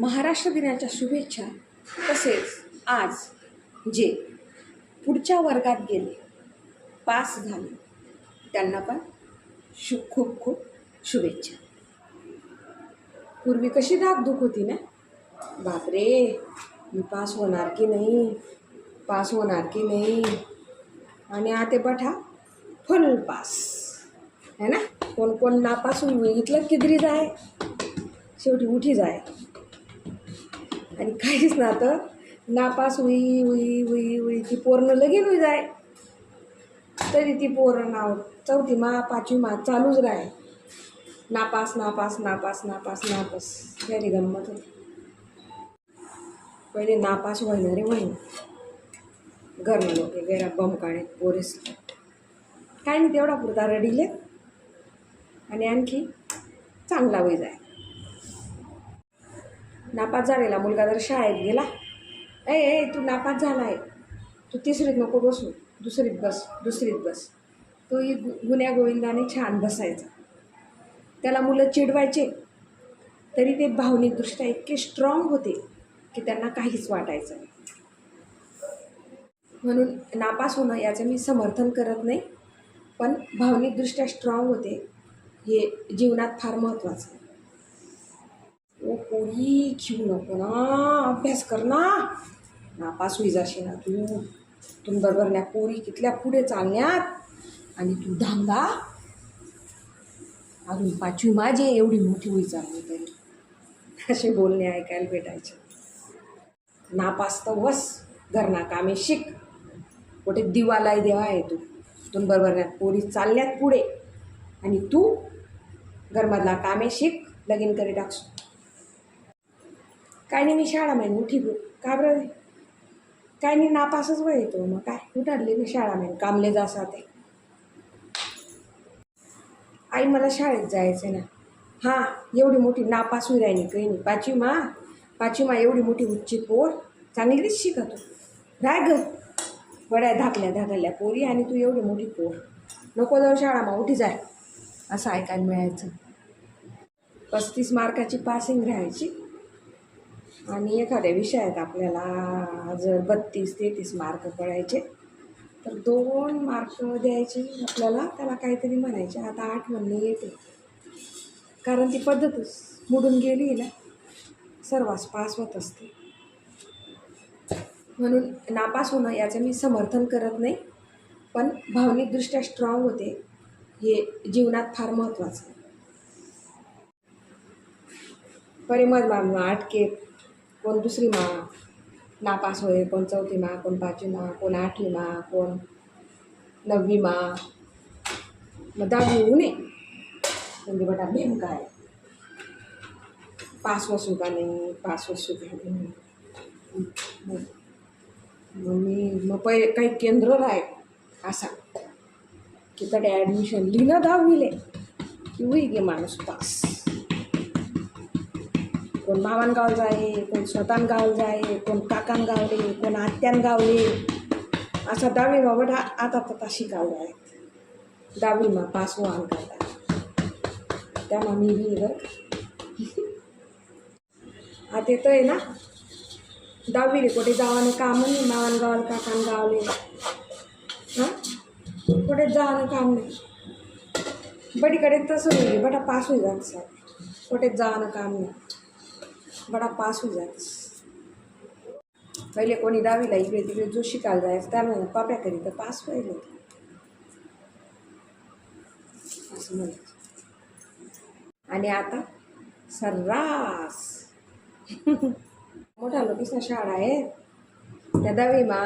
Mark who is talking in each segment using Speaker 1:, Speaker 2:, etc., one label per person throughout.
Speaker 1: महाराष्ट्र दिनाच्या शुभेच्छा. तसेच आज जे पुढच्या वर्गात गेले पास झाले त्यांना पण शु खूप खूप शुभेच्छा. पूर्वी कशी धाकधूक होती ना? बापरे मी पास होणार की नाही? पास होणार की नाही? आणि आते बठा फुल पास. है ना? कोण कोण नापास होऊन इथलं किदरी जाय शेवटी उठी जाय आणि काहीच ना तर नापास होई होई होई होई ती पोरणं लगेच होई जाय. तरी ती पोरं नाव चौथी मा पाचवी मा चालूच राय नापास नापास नापास नापास नापास. त्याची गंमत होती. पहिले नापास व्हायना रे व्हायना घर लोक गेरा बम काढे पोरेस काय नाही तेवढा पुरता रडिले. आणि आणखी चांगला वय जाय. नापास झालेला मुलगा जर शाळेत गेला. ए ए तू नापास झाला आहे तू तिसरीत नको बसू. दुसरीत बस दुसरीत बस. तोही गु गुन्ह्या गोविंदाने छान बसायचा. त्याला मुलं चिडवायचे. तरी ते भावनिकदृष्ट्या इतके स्ट्रॉंग होते की त्यांना काहीच वाटायचं नाही. म्हणून नापास होणं याचं मी समर्थन करत नाही पण भावनिकदृष्ट्या स्ट्रॉंग होते हे जीवनात फार महत्त्वाचं आहे. ओ पोळी खिऊ नको ना अभ्यास कर ना. नापास होई जाशी ना तू. तुम बरोबर न्या पोरी कितल्या पुढे चालण्यात. आणि तू धांगा. अजून पाचवी माझे एवढी मोठी होई चालली तरी. असे बोलणे ऐकायला भेटायचे. नापास तर वस घरना कामे शिक. कुठे दिवालाय देवा आहे तू. तुम बरोबर न्या पोरी चालल्यात पुढे. आणि तू घरमधला कामे शिक. लगीन करी टाकशील. काय नाही मी शाळा माहीन मोठी गो का बरं काय नाही नापासच वय येतो. मग काय? उठाडली मी शाळा माहीन कामले जासा ते. आई मला शाळेत जायचं ना. हां एवढी मोठी नापास होई राहिली काही नाही. पाचवी मा पाचवी मा एवढी मोठी उच्ची पोर. चांगलीच शिकतो राय ग बड्या धाकल्या धाकल्या पोरी आणि तू एवढी मोठी पोर. नको जाऊ शाळा मा उठी जाय असं ऐकायला मिळायचं. पस्तीस मार्काची पासिंग राहायची. आणि एखाद्या विषयात आपल्याला जर बत्तीस तेहतीस मार्क पडायचे तर दोन मार्क द्यायचे. आपल्याला त्याला काहीतरी म्हणायचे आता आठ म्हणणे येते. कारण ती पद्धतच मोडून गेली ना सर्वांस पास होत असते. म्हणून नापास होणं याचं मी समर्थन करत नाही पण भावनिकदृष्ट्या स्ट्रॉंग होते हे जीवनात फार महत्त्वाचं आहे. परिमल मॅम आटके कोण दुसरी मा नापास होय कोण चौथी मा कोण पाचवी मा कोण आठवी मा कोण नववी मा. मग दहावी होऊ नये म्हणजे बटा भेम काय? पास वसू का नाही? पास वसू का नाही? मग मी मग पहिले काही केंद्र राय असा. की कडे ॲडमिशन लिहिलं दहावीले. की होई गे माणूस पास. कोण मामान गाव जाये कोण स्वतःन गाव जाये कोण काकान गावले कोण आत्यान गावले असा दहावी मा बटा आता तथा शिकावला आहेत. दहावी मा पास व्हान करता त्यामा मी बी बरं आता येतं आहे ना? दहावीले कुठे जावानं काम नाही मावान गावाला काकान गावले हां? कुठे जावानं काम नाही. बडीकडे तसं होईल बटा पास होई जात सर कुठेच जावानं काम नाही. बडा पास होई जात पहिले कोणी दहावीला इकडे तिकडे जो शिकायला जायचं त्याला पाप्या करी तर पास व्हायला. होते असं म्हणायचं. आणि आता सर्रास. मोठा लोकेसना शाळा आहे. त्या दहावी मा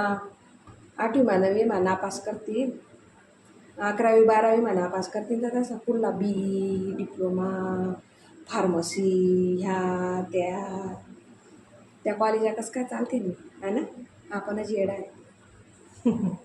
Speaker 1: आठवी मा नववी मा नापास करतील. अकरावी बारावी मा नापास करतील तर तसा पुढला बी डिप्लोमा फार्मसी ह्या त्या त्या कॉलेजा कसं काय चालतील है ना? आपणच येडा आहे.